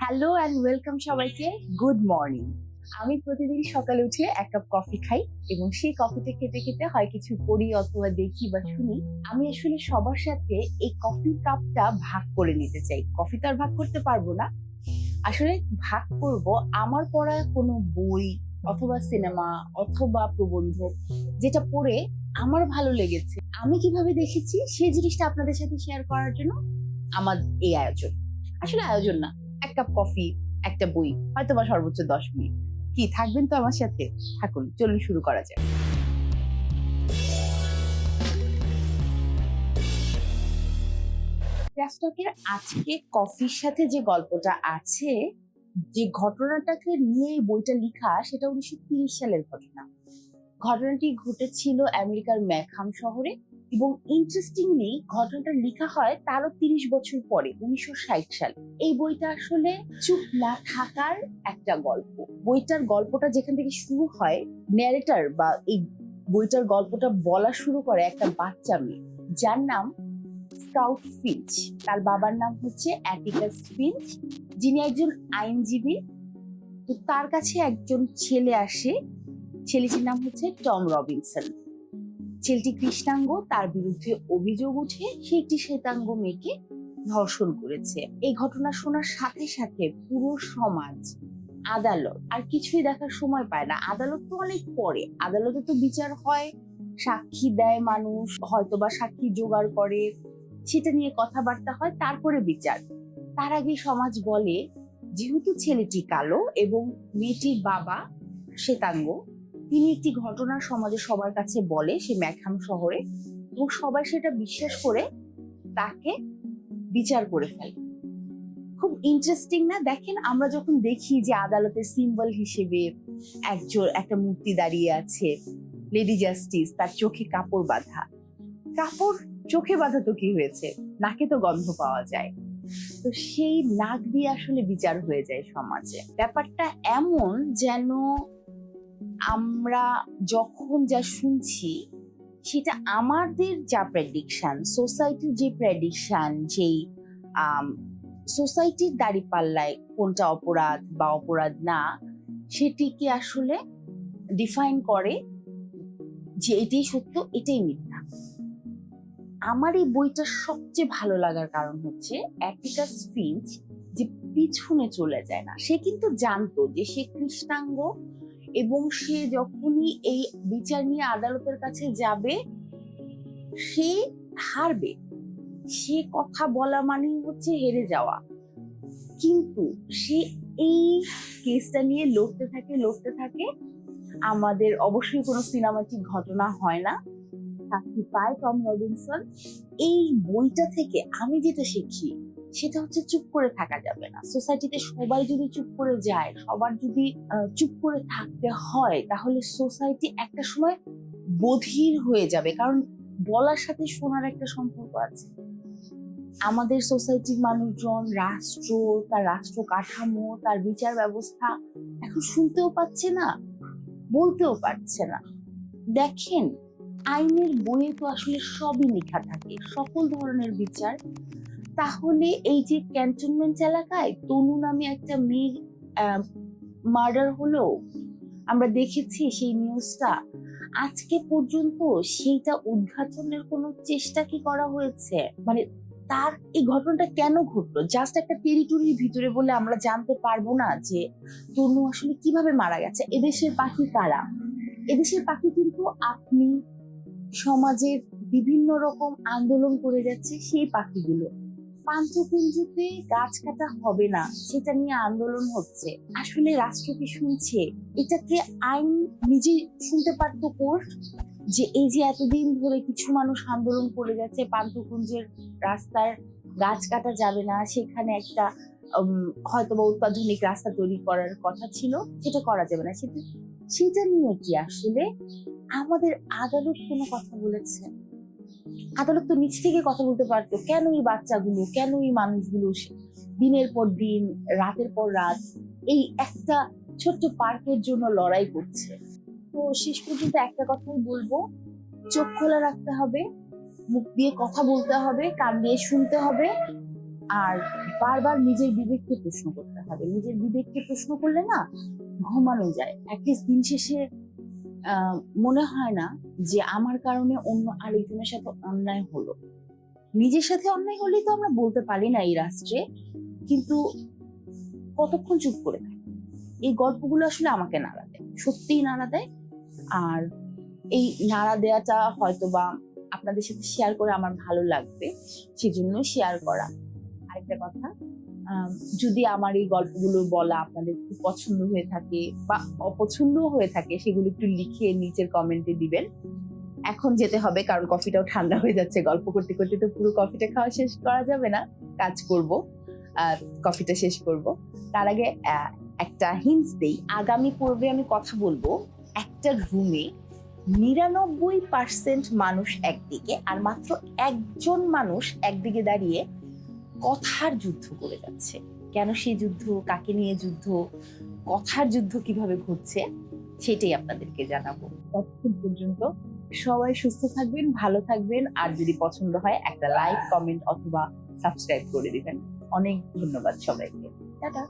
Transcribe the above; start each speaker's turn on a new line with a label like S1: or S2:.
S1: Hello and welcome সবাইকে। Good morning আমি প্রতিদিন সকালে উঠে এক কাপ কফি খাই এবং সেই কফিটা খেতে খেতে হয় কিছু পড়ি অথবা দেখি বা শুনি। আমি আসলে সবার সাথে এই কফির কাপটা ভাগ করে নিতে চাই। কফি তো আর ভাগ করতে পারব না। আসলে ভাগ করব আমার পড়া কোনো বই অথবা সিনেমা অথবা প্রবন্ধ যেটা পড়ে আমার ভালো লেগেছে। আমি কীভাবে দেখেছি সেই জিনিসটা আপনাদের সাথে শেয়ার করার জন্য আমার এই আয়োজন। আসলে আয়োজন না। এক কাপ কফি একটা বই হয়তো বা সর্বোচ্চ দশ মিনিট। কি, থাকবেন তো আমার সাথে? থাকুন, চলুন শুরু করা যাক। আজকে কফির সাথে যে গল্পটা আছে, যে ঘটনাটাকে নিয়ে বইটা লেখা, সেটা উনিশশো সালের ঘটনা। ঘটনাটি ঘটেছিল আমেরিকার ম্যাকহাম শহরে। এবং ইন্টারেস্টিংলি ঘটনাটা লেখা হয় তারও তিরিশ বছর পরে, উনিশশো ষাট সালে। এই বইটা আসলে চুপ না থাকার একটা গল্প। বইটার গল্পটা যেখান থেকে শুরু হয় ন্যারেটার বা এই বইটার গল্পটা বলা শুরু করে একটা বাচ্চা মেয়ে, যার নাম স্কাউট ফিঞ্চ তার বাবার নাম হচ্ছে অ্যাটিকাস ফিঞ্চ যিনি একজন আইনজীবী। তো তার কাছে একজন ছেলে আসে। ছেলেটির নাম হচ্ছে টম রবিনসন ছেলেটি কৃষ্ণাঙ্গ, তার বিরুদ্ধে অভিযোগ উঠে সে একটি শ্বেতাঙ্গ মেয়েকে ধর্ষণ করেছে। এই ঘটনা শোনার সাথে সাথে পুরো সমাজ আদালত, আর কিছুই দেখার সময় পায় না। আদালত তো অনেক পরে, আদালতে তো বিচার হয়, সাক্ষী দেয় মানুষ হয়তো বা সাক্ষী জোগাড় করে, সেটা নিয়ে কথাবার্তা হয়, তারপরে বিচার। তার আগে সমাজ বলে, যেহেতু ছেলেটি কালো এবং মেয়েটির বাবা শ্বেতাঙ্গ তিনি একটি ঘটনা সমাজে সবার কাছে বলে সে ম্যাকহাম শহরে এবং সবাই সেটা বিশ্বাস করে তাকে বিচার করে ফেলে। খুব ইন্টারেস্টিং না? দেখেন, আমরা যখন দেখি যে আদালতের সিম্বল হিসেবে একজন একটা মূর্তি দাঁড়িয়ে আছে লেডি জাস্টিস তার চোখে কাপড় বাঁধা। কাপড়, চোখে বাঁধা তো কি হয়েছে? নাকে তো গন্ধ পাওয়া যায়। তো সেই নাক দিয়ে আসলে বিচার হয়ে যায় সমাজে। ব্যাপারটা এমন যেন আমরা যখন যা শুনছি, সেটা আমাদের যা প্রেডিকশন সোসাইটির যে প্রেডিকশন যেই সোসাইটির দাঁড়িপাল্লায় কোনটা অপরাধ বা অপরাধ না, সেটিকে আসলে ডিফাইন করে যে এটাই সত্য, এটাই মিথ্যা। আমার এই বইটা সবচেয়ে ভালো লাগার কারণ হচ্ছে অ্যাটিকাস ফিঞ্চ যে পিছনে চলে যায় না। সে কিন্তু জানতো যে সে কৃষ্ণাঙ্গ এবং সে যখনই এই বিচার নিয়ে আদালতের কাছে যাবে, সে হারবে। সে কথা বলা মানেই হচ্ছে হেরে যাওয়া। কিন্তু সে এই কেসটা নিয়ে লড়তে থাকে লড়তে থাকে, আমাদের অবশ্যই কোনো সিনেমাটিক ঘটনা হয় না। শাস্তি পায় টম রবিনসন এই বইটা থেকে আমি যেটা শিখি সেটা হচ্ছে চুপ করে থাকা যাবে না। সোসাইটিতে সবাই যদি চুপ করে যায়, সবার যদি চুপ করে থাকতে হয়, তাহলে সোসাইটি একটা সময় বধির হয়ে যাবে। কারণ বলার সাথে শোনার একটা সম্পর্ক আছে। আমাদের সোসাইটির মানুষজন, রাষ্ট্র, তার রাষ্ট্র কাঠামো, তার বিচার ব্যবস্থা এখন শুনতেও পাচ্ছে না, বলতেও পারছে না। দেখেন, আইনের বইয়ে তো আসলে সবই লেখা থাকে। সকল ধরনের বিচার তাহলে এই যে ক্যান্টনমেন্ট এলাকায় তনু নামে একটা মেয়ের মার্ডার হলো, আমরা দেখেছি সেই নিউজটা আজকে পর্যন্ত সেইটা উদ্ঘাটনের কোনো চেষ্টা কি করা হয়েছে? মানে তার এই ঘটনাটা কেন ঘটলো? জাস্ট একটা টেরিটরির ভিতরে বলে আমরা জানতে পারব না যে তনু আসলে কীভাবে মারা গেছে। এদেশের পাখি কারা? এদেশের পাখি কিন্তু আপনি সমাজের বিভিন্ন রকম আন্দোলন করে যাচ্ছে সেই পাখিগুলো। পান্থকুঞ্জতে গাছ কাটা হবে না, সেটা নিয়ে আন্দোলন হচ্ছে। আসলে রাষ্ট্র কি শুনছে? এটাকে আইন নিজে শুনতে পারতো কোর্ট যে এই যে এতদিন ধরে কিছু মানুষ আন্দোলন করে যাচ্ছে, পান্থকুঞ্জের রাস্তার গাছ কাটা যাবে না, সেখানে একটা হয়তো বা অত্যাধুনিক রাস্তা তৈরি করার কথা ছিল, সেটা করা যাবে না। সেটা সেটা নিয়ে কি আসলে আমাদের আদালত কোনো কথা বলেছে? আদালত তো নিচ থেকে কথা বলতে পারতো কেন এই বাচ্চাগুলো কেন এই মানুষগুলো দিনের পর দিন, রাতের পর রাত এই একটা ছোট্ট পার্কের জন্য লড়াই করছে। তো শেষ পর্যন্ত একটা কথাই বলব, চোখ খোলা রাখতে হবে, মুখ দিয়ে কথা বলতে হবে, কান দিয়ে শুনতে হবে, আর বারবার নিজের বিবেককে প্রশ্ন করতে হবে। নিজের বিবেককে প্রশ্ন করলে না ঘুমানো যায়। অ্যাটলিস্ট দিন শেষে মনে হয় না যে আমার কারণে অন্য আরেকজনের সাথে অন্যায় হলো। নিজের সাথে অন্যায় হলেই তো আমরা বলতে পারি না এই রাষ্ট্রে, কিন্তু কতক্ষণ চুপ করে থাকে? এই গল্পগুলো আসলে আমাকে নাড়া দেয়, সত্যিই নাড়া দেয়। আর এই নাড়া দেওয়াটা হয়তো বা আপনাদের সাথে শেয়ার করে আমার ভালো লাগবে সেজন্য শেয়ার করা। আরেকটা কথা যদি আমার এই গল্পগুলো বলা আপনাদের খুব পছন্দ হয়ে থাকে বা অপছন্দ হয়ে থাকে, সেগুলো একটু লিখে নিচের কমেন্টে দিবেন। এখন যেতে হবে, কারণ কফিটাও ঠান্ডা হয়ে যাচ্ছে। গল্প করতে করতে তো পুরো কফিটা খাওয়া শেষ করা যাবে না। কাজ করব কফিটা শেষ করব। তার আগে একটা হিন্টস দেই। আগামী পর্বে আমি কথা বলব, একটা রুমে নিরানব্বই পার্সেন্ট মানুষ একদিকে আর মাত্র একজন মানুষ একদিকে দাঁড়িয়ে কথার যুদ্ধ করে যাচ্ছে। কেন সেই যুদ্ধ? কাকে নিয়ে যুদ্ধ? কথার যুদ্ধ কীভাবে ঘটছে? সেটাই আপনাদেরকে জানাব। ততক্ষণ পর্যন্ত সবাই সুস্থ থাকবেন, ভালো থাকবেন, আর যদি পছন্দ হয় একটা লাইক কমেন্ট অথবা সাবস্ক্রাইব করে দিবেন। অনেক ধন্যবাদ সবাইকে। টাটা!